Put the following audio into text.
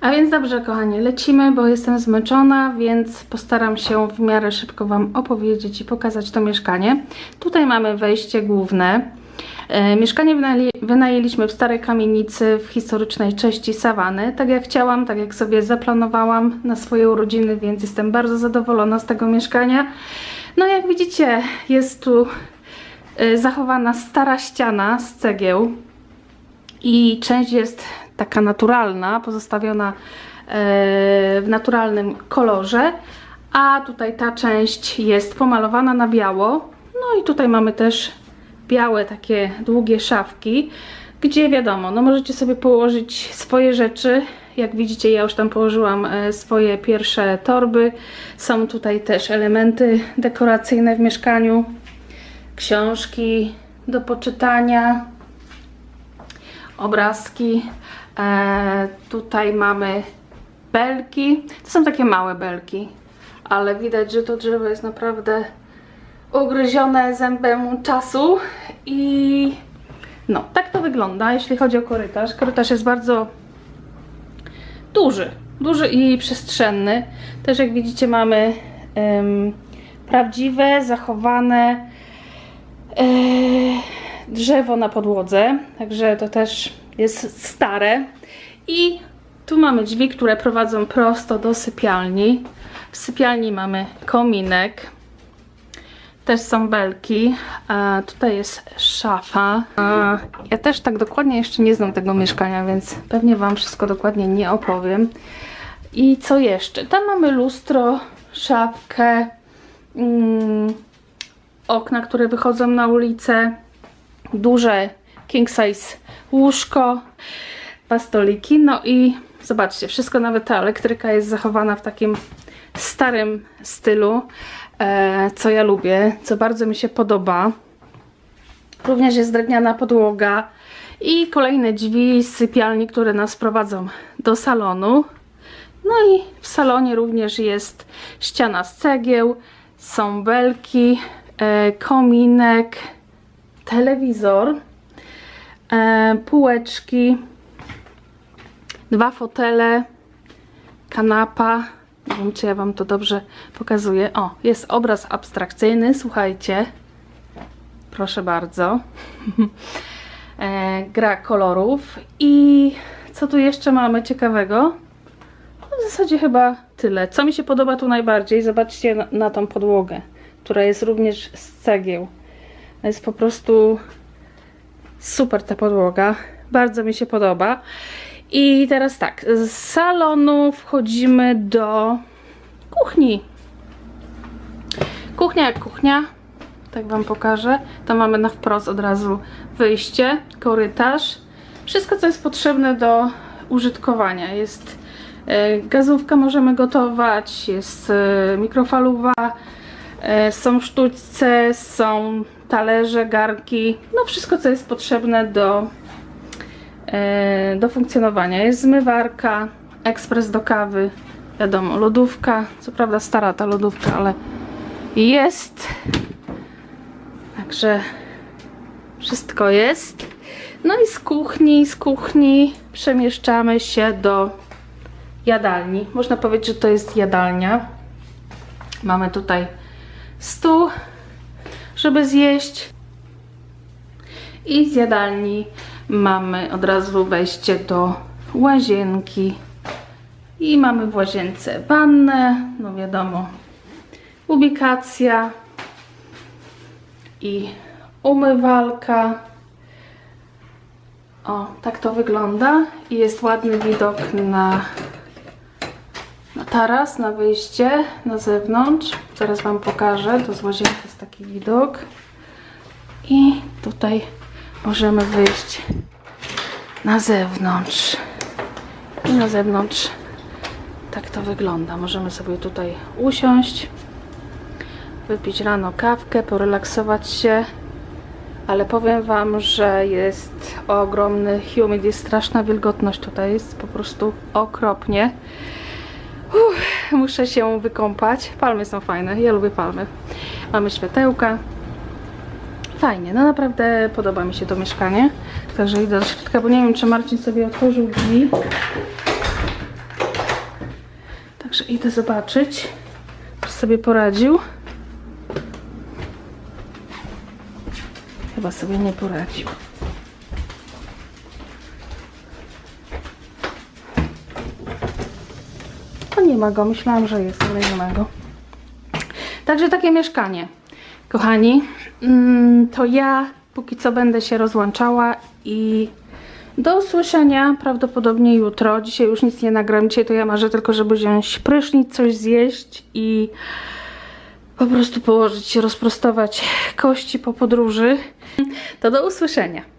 A więc dobrze, kochani, lecimy, bo jestem zmęczona, więc postaram się w miarę szybko Wam opowiedzieć i pokazać to mieszkanie. Tutaj mamy wejście główne. E, mieszkanie wynajęli, wynajęliśmy w starej kamienicy w historycznej części Sawany. Tak jak chciałam, tak jak sobie zaplanowałam na swoje urodziny, więc jestem bardzo zadowolona z tego mieszkania. No jak widzicie, jest tu e, zachowana stara ściana z cegieł i część jest taka naturalna, pozostawiona e, w naturalnym kolorze, a tutaj ta część jest pomalowana na biało. No i tutaj mamy też białe takie długie szafki, gdzie wiadomo, no możecie sobie położyć swoje rzeczy. Jak widzicie, ja już tam położyłam e, swoje pierwsze torby. Są tutaj też elementy dekoracyjne w mieszkaniu, książki do poczytania, obrazki. E, tutaj mamy belki. To są takie małe belki, ale widać, że to drzewo jest naprawdę ugryzione zębem czasu i no, tak to wygląda, jeśli chodzi o korytarz. Korytarz jest bardzo duży, duży i przestrzenny. Też jak widzicie mamy prawdziwe, zachowane e, drzewo na podłodze, także to też jest stare. I tu mamy drzwi, które prowadzą prosto do sypialni. W sypialni mamy kominek. Też są belki. A tutaj jest szafa. A ja też tak dokładnie jeszcze nie znam tego mieszkania, więc pewnie Wam wszystko dokładnie nie opowiem. I co jeszcze? Tam mamy lustro, szafkę, mm, okna, które wychodzą na ulicę, duże king size łóżko, dwa stoliki. No i zobaczcie, wszystko, nawet ta elektryka jest zachowana w takim starym stylu, e, co ja lubię, co bardzo mi się podoba. Również jest drewniana podłoga i kolejne drzwi z sypialni, które nas prowadzą do salonu. No i w salonie również jest ściana z cegieł, są belki, e, kominek, telewizor, e, półeczki, dwa fotele, kanapa. Nie wiem, czy ja Wam to dobrze pokazuję. O, jest obraz abstrakcyjny, słuchajcie. Proszę bardzo. e, gra kolorów. I co tu jeszcze mamy ciekawego? No, w zasadzie chyba tyle. Co mi się podoba tu najbardziej? Zobaczcie na, na tą podłogę, która jest również z cegieł. Jest po prostu super ta podłoga. Bardzo mi się podoba. I teraz tak, z salonu wchodzimy do kuchni. Kuchnia jak kuchnia. Tak Wam pokażę. Tam mamy na wprost od razu wyjście, korytarz. Wszystko, co jest potrzebne do użytkowania. Jest e, gazówka, możemy gotować, jest e, mikrofalowa, są sztućce, są talerze, garki. No wszystko, co jest potrzebne do e, do funkcjonowania. Jest zmywarka, ekspres do kawy, wiadomo, lodówka. Co prawda stara ta lodówka, ale jest. Także wszystko jest. No i z kuchni, z kuchni przemieszczamy się do jadalni. Można powiedzieć, że to jest jadalnia. Mamy tutaj stół, żeby zjeść. I z jadalni mamy od razu wejście do łazienki. I mamy w łazience wannę, no wiadomo, ubikacja i umywalka. O, tak to wygląda. I jest ładny widok na, taras, na wyjście na zewnątrz. Zaraz Wam pokażę. To z łazienki jest taki widok. I tutaj możemy wyjść na zewnątrz. I na zewnątrz tak to wygląda. Możemy sobie tutaj usiąść, wypić rano kawkę, porelaksować się. Ale powiem Wam, że jest ogromny humid, jest straszna wilgotność tutaj, jest po prostu okropnie. Uff, muszę się wykąpać. Palmy są fajne, ja lubię palmy. Mamy światełka. Fajnie, no naprawdę podoba mi się to mieszkanie. Także idę do środka, bo nie wiem, czy Marcin sobie otworzył drzwi. Także idę zobaczyć, czy sobie poradził. Chyba sobie nie poradził. Nie ma go. Myślałam, że jest, ale nie ma go. Także takie mieszkanie. Kochani, mm, to ja póki co będę się rozłączała i do usłyszenia prawdopodobnie jutro. Dzisiaj już nic nie nagram. Dzisiaj to ja marzę tylko, żeby wziąć prysznic, coś zjeść i po prostu położyć się, rozprostować kości po podróży. To do usłyszenia.